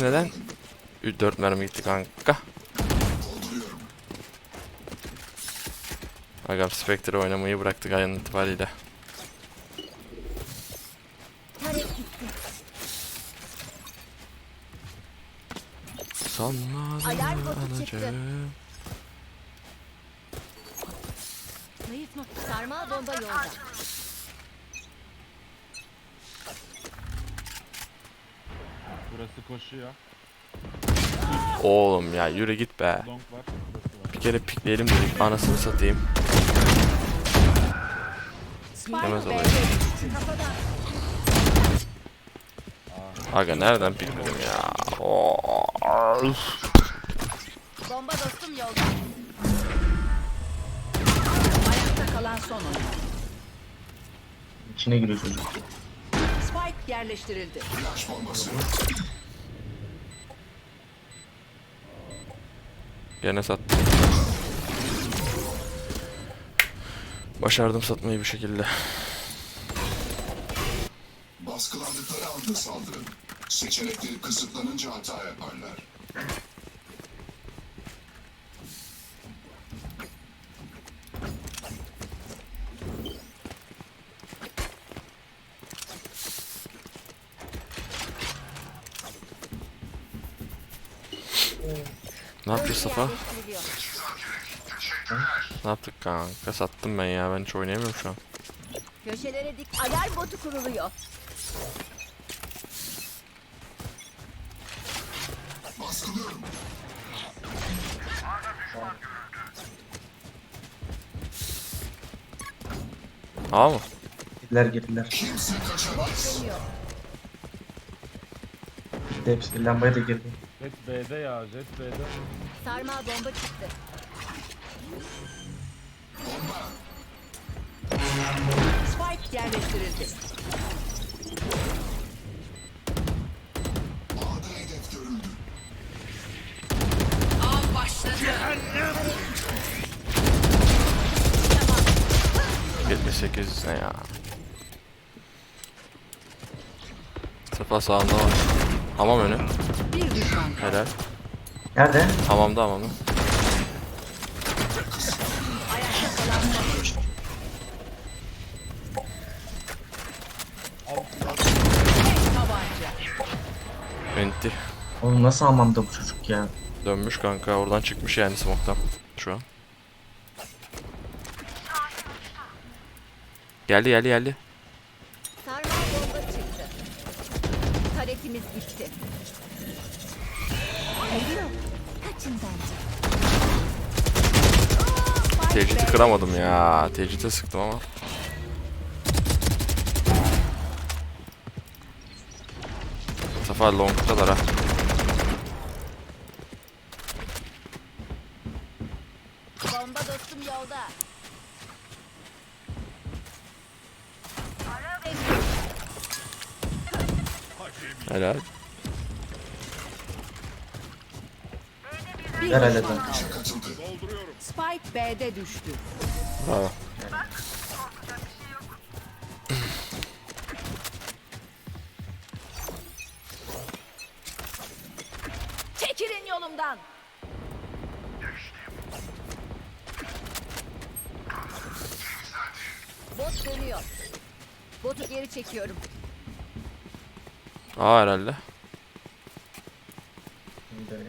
Neden? 4 mermi gitti kanka. Agam Spectre oynamayı bıraktık ayın itibariyle. Sanmadım nokta. Sarmal bomba yolda. Burası koşuyor. Oğlum ya yürü git be. Long var. Burası var. Bir kere pikleyelim dedik anasını satayım. Yemez Spike olayım. Aga nereden pikledim ya? Oo. Bomba dostum yolda. Ayakta kalan son oyun. İçine giriyor çocuk. Yerleştirildi. Gene sattım. Başardım satmayı bir şekilde. Baskılandıkları anda saldırın. Seçenekleri kısıtlanınca hata yaparlar. Ne yapıyoruz Safa? Ne yaptık kanka? Sattım ben ya. Ben hiç oynayamıyorum şu an. Köşelere dik. Alarm botu kuruluyor. Aa mı? Girdiler girdiler. Kimse kaçamaz. Hepsi. Lambaya da girdi. Jet B'de ya. Jet B'de. Sarmal bomba çıktı. Spike yerleştirildi. Av başladı. 78 ne ya? Safa sağında var. Hamam önü. Bir düşman kaldı. Helal. Nerede? Hamamda hamamda. Ayakta kalan son oyun. Tek tabanca. Enti. Oğlum nasıl hamamda bu çocuk ya? Dönmüş kanka. Oradan çıkmış yani smoke'tan. Şu an. Geldi geldi geldi. Sarmal bomba çıktı. Gitti. Geliyor. Kaçın bence. Tecidi kıramadım ya. Tecide sıktım ama. Safa long'dalar ha. Bomba dostum yolda. Helal. Bir Ver hele düşman ben. kaldı. Katıldı. Spike B'de düştü. Bravo. Çekilin yolumdan. Bot dönüyor. Botu geri çekiyorum. Aa herhalde. Böyle.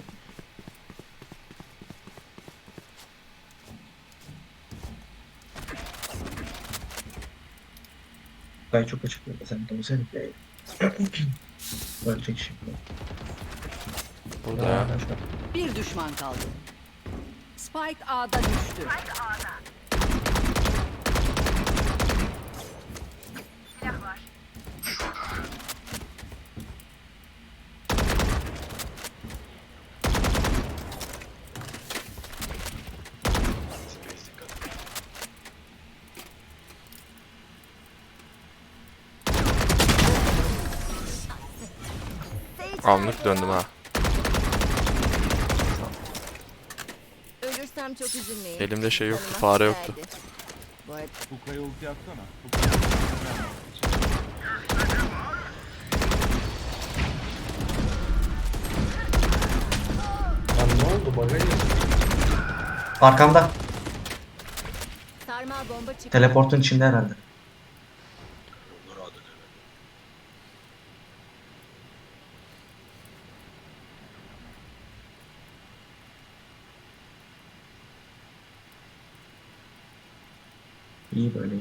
Gay çok açık sen dönsene be. Ölecek şimdi. Burada. Bir düşman kaldı. Spike A'da düştü. Anlık döndüm ha. Ölürsem çok üzülmeyin. Elimde şey yoktu, Canıma fare geldi. yoktu. Bu arada Huka'ya ulti atsana. Ulti atsana. oldu baga girdi. Arkamda. Sarmal bomba çıktı. Teleportun içinde herhalde. İyi böyle.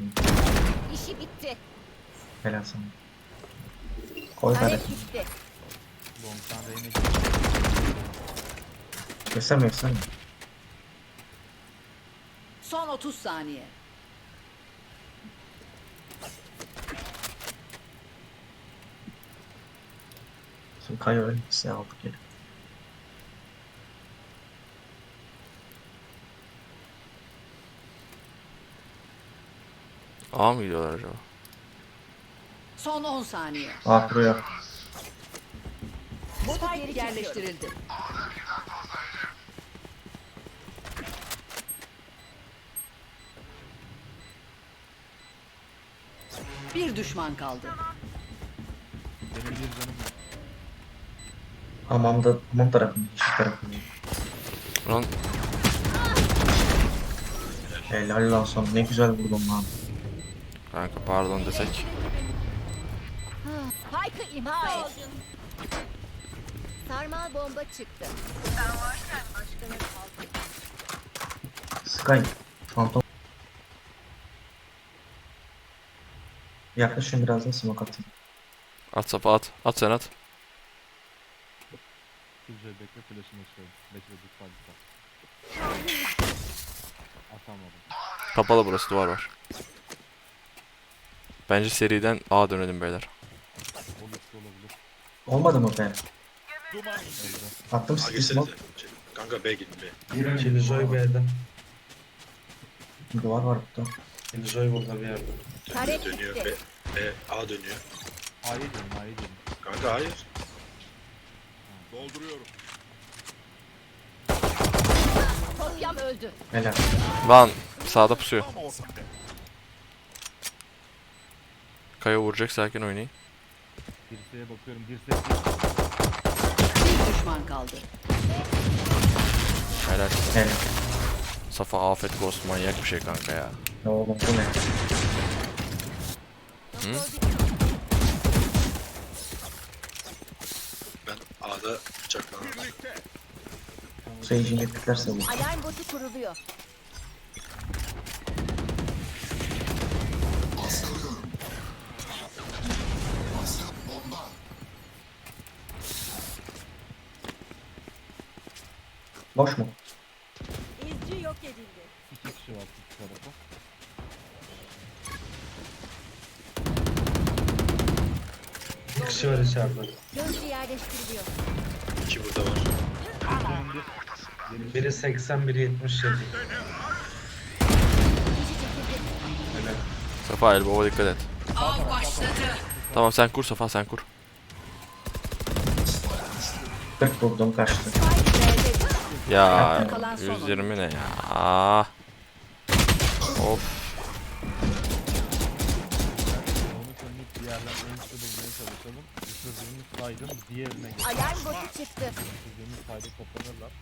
İşi bitti. Helal sana. Koy gitti. Long'dan Reyne Gösterme gösterme. Son 30 saniye. Şimdi Kayo ölmüşse aldık geri. A mı gidiyorlar acaba? Son 10 saniye. Botu Spike yerleştirildi. Bir düşman kaldı. benim bir canım var. Hamamda, hamam tarafında, yeşil tarafında. Lan Helal sana ne güzel vurdun lan. Kanka pardon desek. Spike'ı imha et. Sarmal bomba çıktı. Sky. Phantom. Yaklaşın biraz da smoke atayım. At sapa at. At sen at. Güzel bekle flash'ını açıyorum. Bekle lütfen lütfen. Atamadım. Kapalı burası duvar var. Bence seriden A dönelim beyler. Olmadı mı be? Öldü. Attım A girsenize. smoke. Kanka B gidin B. Killjoy B'de. Duvar var burada. Killjoy burada bir yerde. Tarek Dönüyor gitti. B. B A dönüyor. A'yı dönün A'yı dönün. Kanka hayır. Kopyam öldü. Helal. Lan sağda pusuyor. Kaya vuracak sakin oynayın. Dirseğe bakıyorum. Dirsek Bir düşman kaldı. Helal. Helal. Safa afet ghost manyak bir şey kanka ya. Ne oğlum bu ne? Hı? Ben A'da bıçaklandım. Sage'in ettiklerse bu. Alarm botu kuruluyor. Boş mu? İzci yok edildi. iki kişi var şu tarafa. Bir kişi var içeride. Gözcü yerleştiriliyor. İki burada var. Biri 80, biri 77. İzci çekildi. Öyle. Safa elbaba dikkat et. Tamam sen kur Safa sen kur. 40 vurdum kaçtı. Spike. Ya Kalan son 120 ne ya? Aa. Of. Onu söndürüp bir yerden enişte bulmaya çalışalım. Isırdığımız saydın diğerine geç. Alarm botu çıktı. Isırdığımız saydı kapanırlar.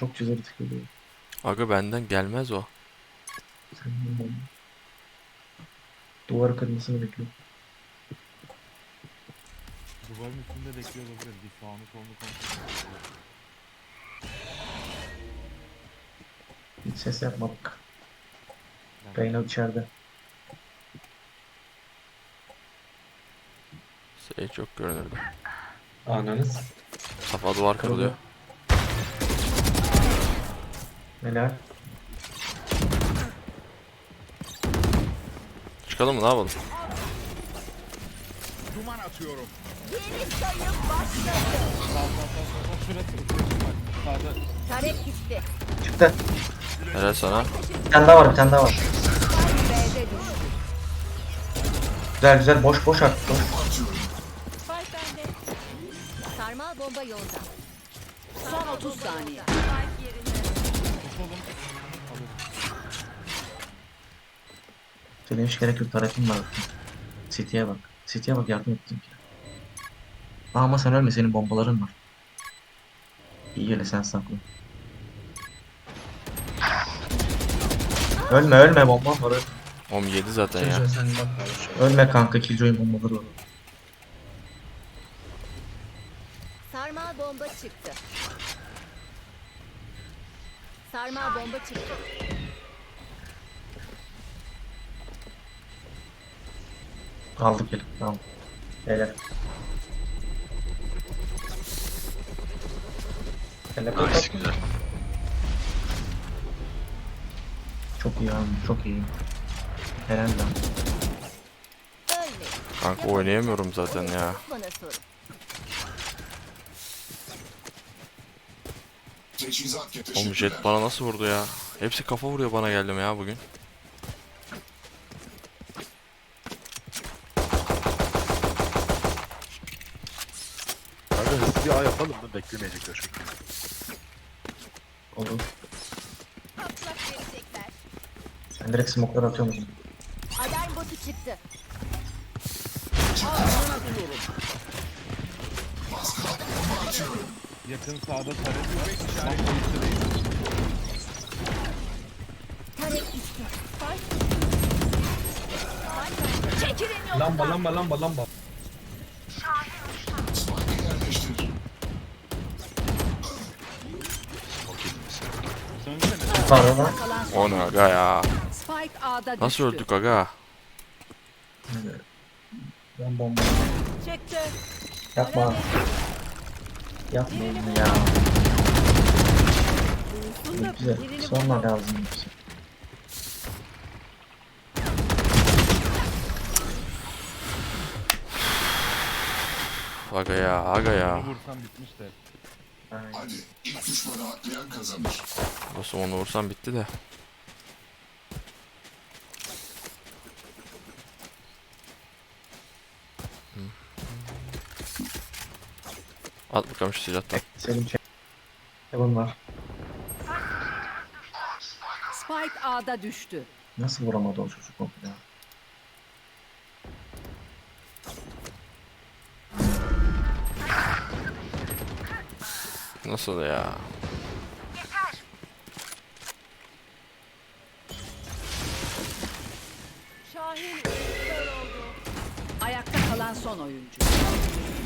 Çok çizeri tıkılıyor. Aga benden gelmez o. Duvar kırmasını bekliyorum. Duvarın üstünde bekliyor olabilir. Bir sağını solunu kontrol ediyor. Hiç ses yapmadık. Yani Reyna içeride. Sage çok görünürdü. Ananız. Safa duvar kırılıyor. Helal. Çıkalım mı ne yapalım? Yeni sayım başladı. Tarek gitti. Çıktı. Helal sana. Bir tane daha var bir tane daha var. B'de düştü. Güzel güzel boş boş artık boş. Atıyorum. Spike bende. Sarmal bomba yolda. Son 30 saniye. Spike yerinde. Senin hiç gerek yok tarafın var. City'ye bak. City'ye bak yardım ettim ki. Aa, Ama sen ölme senin bombaların var. İyi gele sen sakla. Ölme ölme bomban var ölme. Oğlum yedi zaten ya. Killjoy sen bak. Ölme kanka Killjoy'un bombaları var. Sarmal bomba çıktı. Sarmal bomba çıktı. Aldık eli tamam. Helal. Helal. Nice güzel. Çok iyi abi çok iyi. Helal lan. Kanka oynayamıyorum zaten ya. Bana sorun. Oğlum jet bana nasıl vurdu ya? Hepsi kafa vuruyor bana geldim ya bugün. Kanka hızlı bir A yapalım mı? Beklemeyecekler çünkü. Olur. Patlak verecekler. Ben direkt smoke'ları atıyorum. Alarm botu çıktı. Yakın sağda taret. Bak değiştireyim. Tarek gitti. Çekilin yolundan. Lamba lamba lamba lamba. Var lan. O ne aga ya? Spike A'da düştü. Nasıl öldük aga? Ben bomba. Yapma. Yapma onu ya. Bize birini sonra lazım. Aga ya aga ya. Bunu vursam bitmiş de. Aynen. Hadi ilk düşmanı atlayan kazanır. Dostum onu vursam bitti de. At bakalım şu silahtan. Selim çek. Heaven var. Spike A'da düştü. Nasıl vuramadı o çocuk onu ya? Nasıl ya? Şahin. Ayakta kalan son oyuncu.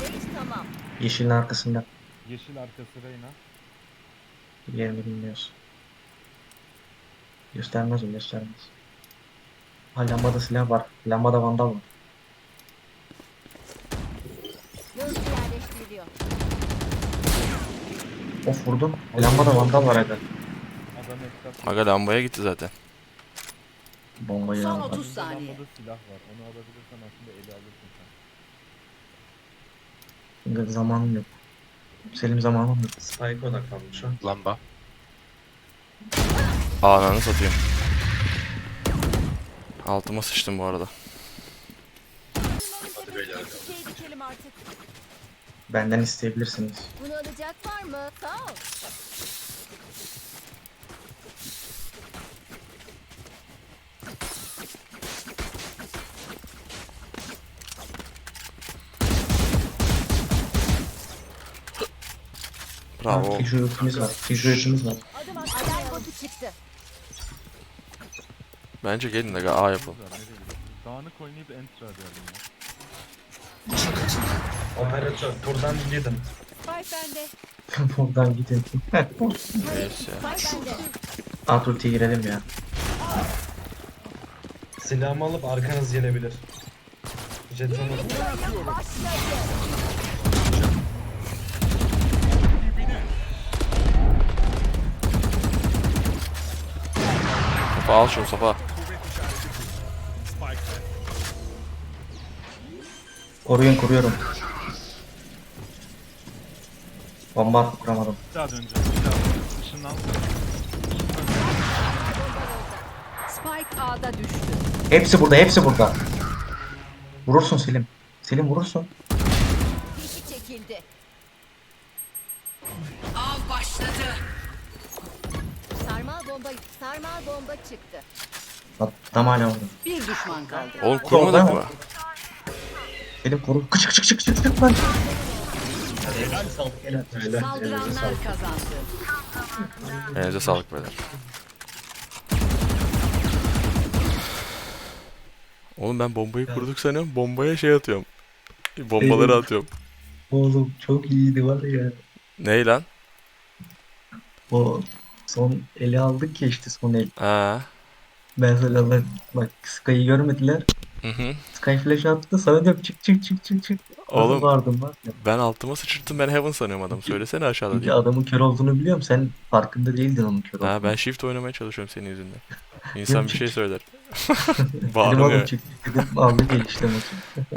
Değiş tamam. Yeşilin arkasında. Yeşil arkası Reyna. Yerini bilmiyoruz. Göstermez o göstermez. Ha lambada silah var. Lambada vandal var. Gözcü yerleştiriliyor. Of vurdum. Lambada vandal var herhalde. Adam etraf. Aga lambaya gitti zaten. Bombayı Son aldı. 30 saniye. Lambada silah var. Onu alabilirsen aslında eli alırsın sen. Şimdi zamanım yok. Selim zamanım yok. Spike odaklanmış o. Lamba. Ananı satayım. Altıma sıçtım bu arada. Hadi beyler. Şey dikelim artık. Benden isteyebilirsiniz. Bunu alacak var mı? Sağ ol. Bravo. Ultimiz var. Var. Adım at. Alarm botu çıktı. Bence gelin aga A yapalım. Dağınık oynayıp enter ya. Operatör buradan gidin. Buradan gidin. Neyse. At ultiye girelim ya. Silahımı alıp arkanız gelebilir. Jetonu. Safa al şunu Safa. Koruyun koruyorum. Bomba kuramadım. Bir daha döneceğim. Bir daha döneceğim. Işınlan. Spike A'da düştü. Hepsi burada hepsi burada. Vurursun Selim. Selim vurursun. Fişi çekildi. Av başladı. Sarmal bomba, sarmal bomba çıktı. Adam hala orada. Bir düşman kaldı. Oğlum kurmadık Orada mı? Benim koru. Kıçık kıçık kıçık kıçık kıçık lan. Helal sağlık helal. Öyle. elinize Saldıranlar kazandı. Elinize sağlık beyler. Oğlum ben bombayı kurduk sanıyorum. Bombaya şey atıyorum. Bombaları Eyvah. atıyorum. Oğlum çok iyiydi var ya. Ney lan? O son eli aldık ya işte son el. Ha. Ben sana bak Sky'ı görmediler. Hı hı. Sky flash attı sana diyorum çık çık çık çık çık. Oğlum. Vardım var ya. Ben altıma sıçırttım ben Heaven sanıyorum adamı. Söylesene aşağıda Çünkü diye. adamın kör olduğunu biliyorum. Sen farkında değildin onun kör olduğunu. Ha ben shift oynamaya çalışıyorum senin yüzünden. İnsan bir çık- şey söyler. Dedim oğlum Bağırıyor. çık dedim aldı gelişti maçı.